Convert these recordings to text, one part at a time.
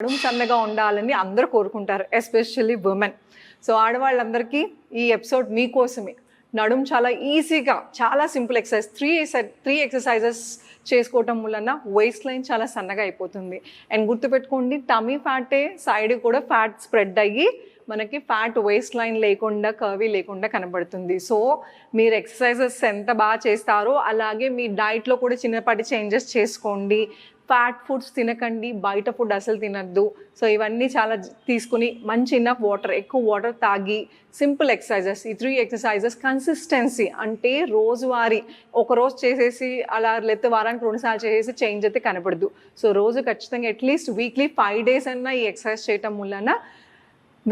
నడుము సన్నగా ఉండాలని అందరూ కోరుకుంటారు ఎస్పెషల్లీ ఉమెన్ సో ఆడవాళ్ళందరికీ ఈ ఎపిసోడ్ మీకోసమే. నడుము చాలా ఈజీగా చాలా simple exercise three three exercises చేసుకోవటం వలన వేస్ట్ లైన్ చాలా సన్నగా అయిపోతుంది. అండ్ గుర్తుపెట్టుకోండి టమీ ఫ్యాటే సైడ్ కూడా ఫ్యాట్ స్ప్రెడ్ అయ్యి మనకి ఫ్యాట్ వేస్ట్ లైన్ లేకుండా కర్వీ లేకుండా కనబడుతుంది. సో మీరు ఎక్సర్సైజెస్ ఎంత బాగా చేస్తారో అలాగే మీ డైట్లో కూడా చిన్నపాటి చేంజెస్ చేసుకోండి. ఫ్యాట్ ఫుడ్స్ తినకండి బయట ఫుడ్ అసలు తినద్దు. సో ఇవన్నీ చాలా తీసుకుని మంచి ఇన్నఫ్ వాటర్ ఎక్కువ వాటర్ తాగి సింపుల్ ఎక్సర్సైజెస్ ఈ త్రీ ఎక్సర్సైజెస్ కన్సిస్టెన్సీ అంటే రోజువారీ ఒక రోజు చేసేసి అలా లేకపోతే వారానికి రెండుసార్లు చేసేసి చేంజ్ అయితే కనపడదు. సో రోజు ఖచ్చితంగా అట్లీస్ట్ వీక్లీ ఫైవ్ డేస్ అన్నా ఈ ఎక్సర్సైజ్ చేయటం వలన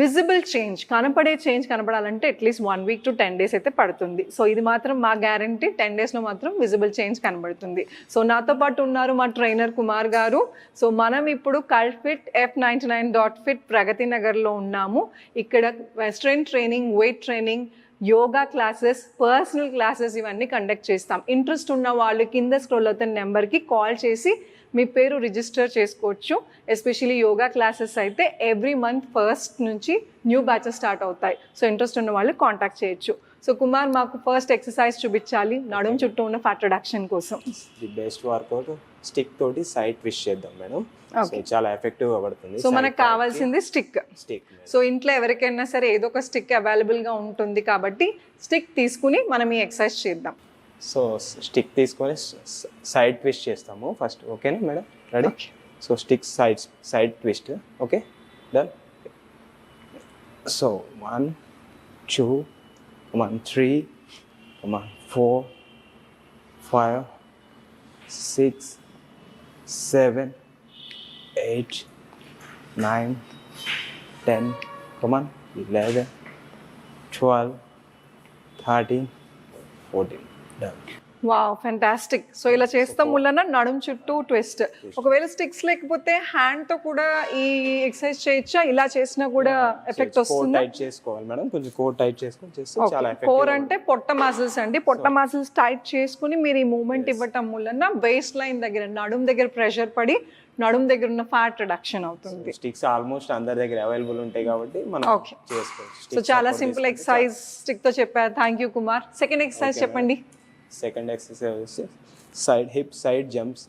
విజిబుల్ చేంజ్ కనపడే change కనపడాలంటే at least one week to ten days అయితే పడుతుంది. సో ఇది మాత్రం మా గ్యారంటీ టెన్ డేస్లో మాత్రం విజిబుల్ చేంజ్ కనబడుతుంది. సో నాతో పాటు ఉన్నారు మా ట్రైనర్ కుమార్ గారు. సో మనం ఇప్పుడు Cultfit F ninety nine dot fit Pragathi నగర్లో ఉన్నాము. ఇక్కడ western training weight training yoga classes personal classes ఇవన్నీ కండక్ట్ చేస్తాం. ఇంట్రెస్ట్ ఉన్న వాళ్ళు కింద స్క్రోల్ అవుతున్న నెంబర్కి కాల్ చేసి మీ పేరు రిజిస్టర్ చేసుకోవచ్చు. ఎస్పెషలీ యోగా క్లాసెస్ అయితే ఎవ్రీ మంత్ ఫస్ట్ నుంచి న్యూ బ్యాచెస్ స్టార్ట్ అవుతాయి. సో ఇంట్రెస్ట్ ఉన్న వాళ్ళు కాంటాక్ట్ చేయొచ్చు. సో కుమార్ మాకు ఫస్ట్ ఎక్సర్సైజ్ చూపించాలి. నడుము చుట్టూ ఉన్న ఫ్యాట్ రిడక్షన్ కోసం. ది బెస్ట్ వర్కౌట్ స్టిక్ తోటి సైడ్ ట్విస్ట్ చేద్దాం మేడం. చాలా ఎఫెక్టివ్గా పడుతుంది సో మనకు కావాల్సింది స్టిక్ స్టిక్ సో ఇంట్లో ఎవరికైనా సరే ఏదో ఒక స్టిక్ అవైలబుల్గా ఉంటుంది కాబట్టి స్టిక్ తీసుకుని మనం ఈ ఎక్సర్సైజ్ చేద్దాం. సో స్టిక్ తీసుకొని సైడ్ ట్విస్ట్ చేస్తాము ఫస్ట్. ఓకేనా madam? Ready. So stick side side twist. Okay? Done so one two one three one four five six seven eight nine ten come on eleven twelve thirteen fourteen done wow fantastic so ఇలా చేస్తాం వలన నడుం చుట్టూ twist ఒకవేళ sticks లేకపోతే హ్యాండ్తో కూడా ఈ ఎక్సర్సైజ్ చేయొచ్చా? ఇలా చేసినా కూడా ఎఫెక్ట్ వస్తుందా? టైట్ చేసుకోవాలి మేడం. కొంచెం కోర్ టైట్ చేసుకొని చేస్తే చాలా కోర్ అంటే పొట్ట మసిల్స్ అండి. పొట్ట మసిల్స్ టైట్ చేసుకుని మీరు ఈ మూమెంట్ ఇవ్వటం వలన వేస్ట్ లైన్ దగ్గర నడుం దగ్గర ప్రెషర్ పడి నడుం దగ్గర ఉన్న ఫ్యాట్ రిడక్షన్ అవుతుంది. స్టిక్స్ ఆల్మోస్ట్ అందరి దగ్గర అవైలబుల్ ఉంటాయి కాబట్టి మనం. చేసుకోవచ్చు. సో చాలా సింపుల్ ఎక్సర్సైజ్ స్టిక్తో చెప్పారు thank you Kumar second exercise చెప్పండి. సెకండ్ ఎక్సర్సైజ్ వచ్చి side hip side jumps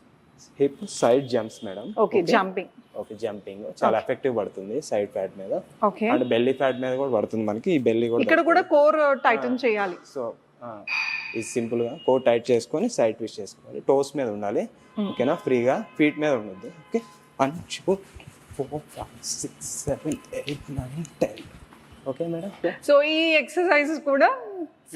hip side jumps madam okay jumping okay jumping చాలా ఎఫెక్టివ్ పడుతుంది సైడ్ ఫ్యాట్ మీద. ఓకే అండ్ బెల్లీ ఫ్యాట్ మీద కూడా పడుతుంది మనకి. ఈ బెల్లీ కూడా ఇక్కడ కూడా కోర్ టైటన్ చేయాలి. సో ఇది సింపుల్గా కోట్ టైట్ చేసుకొని సైడ్ ట్విస్ట్ చేసుకోవాలి. టోస్ మీద ఉండాలి. ఓకేనా ఫ్రీగా ఫీట్ మీద ఉండొద్దు. Okay one two four five six seven eight nine ten okay madam so ఈ ఎక్సర్సైజెస్ కూడా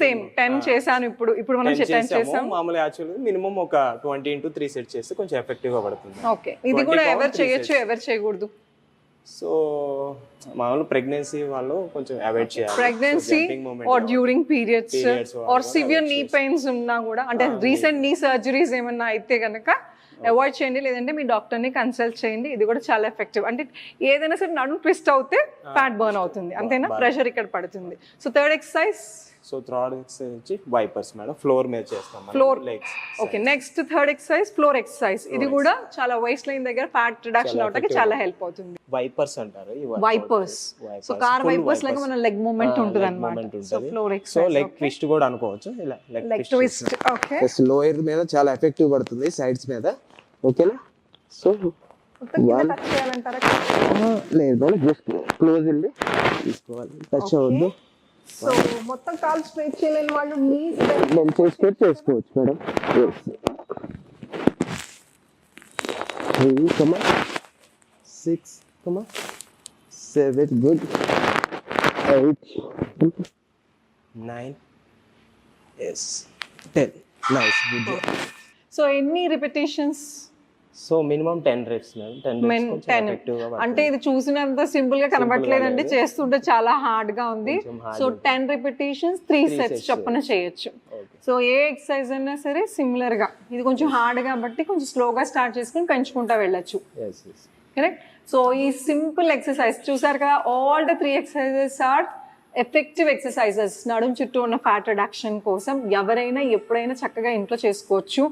సేమ్ టెన్ చేశాను ఇప్పుడు. ఇప్పుడు మనం టెన్ చేసాం మామూలు యాక్చువల్గా మినిమం ఒక ట్వంటీ ఇంటూ త్రీ సెట్ చేస్తే కొంచెం ఎఫెక్టివ్గా పడుతుంది. ఓకే. ఇది 20 కూడా ఎవరు చేయొచ్చు ఎవరు చేయకూడదు? సో మామూలు ప్రెగ్నెన్సీ వాళ్ళు కొంచెం అవాయిడ్ చేయాలి. Pregnancy or during periods or severe knee. Pains ఉన్నా కూడా అంటే రీసెంట్ నీ సర్జరీస్ ఏమన్నా అయితే కనుక అవాయిడ్ చేయండి. లేదంటే మీ డాక్టర్ని కన్సల్ట్ చేయండి. ఇది కూడా చాలా ఎఫెక్టివ్ అంటే ఏదైనా సరే నడుము ట్విస్ట్ అవుతే ఫ్యాట్ బర్న్ అవుతుంది. అంతేనా? ప్రెషర్ ఇక్కడ పడుతుంది. So third exercise so third exercise వచ్చి వైపర్స్ మేడం ఫ్లోర్ మీద చేస్తాం Floor. Legs okay next third exercise floor exercise ఇది కూడా చాలా వేస్ట్ లైన్ దగ్గర ఫ్యాట్ రిడక్షన్ అవడానికి చాలా హెల్ప్ అవుతుంది. వైపర్స్ అంటారు ఈ వైపర్స్ సో కార్ వైపర్స్ లాగా మన లెగ్ మూమెంట్ ఉంటుంది. అనమాట so floor so exercise leg twist కూడా అనుకోవచ్చు. ఇలా లెగ్ ట్విస్ట్ ఓకే లోయర్ మీద చాలా ఎఫెక్టివ్ పడుతుంది సైడ్స్ మీద. ఓకేనా సో చేయాలంటారా? లేదు జస్ట్ క్లోజ్ వెళ్ళి తీసుకోవాలి టచ్ అవ్వద్దు. సో మొత్తం కాల్ స్ట్రైట్ చేయలేని వాళ్ళు నేను చేసుకొని చేసుకోవచ్చు madam. Three comma six comma seven good eight nine yes ten nice good so ఎన్ని repetitions so minimum ten madam. Ten అంటే ఇది చూసినంత సింపుల్గా కనబడలేదంటే చేస్తుంటే చాలా హార్డ్గా ఉంది. So ten repetitions three sets. చొప్పున చేయొచ్చు. సో ఏ ఎక్సర్సైజ్ అయినా సరే సిమిలర్గా. ఇది కొంచెం హార్డ్ కాబట్టి కొంచెం స్లోగా స్టార్ట్ చేసుకుని పెంచుకుంటా వెళ్ళొచ్చు. కరెక్ట్ సో ఈ సింపుల్ ఎక్సర్సైజ్ చూసారు కదా all the three exercises are effective exercises నడుం చుట్టూ ఉన్న ఫ్యాట్ రిడక్షన్ కోసం ఎవరైనా ఎప్పుడైనా చక్కగా ఇంట్లో చేసుకోవచ్చు.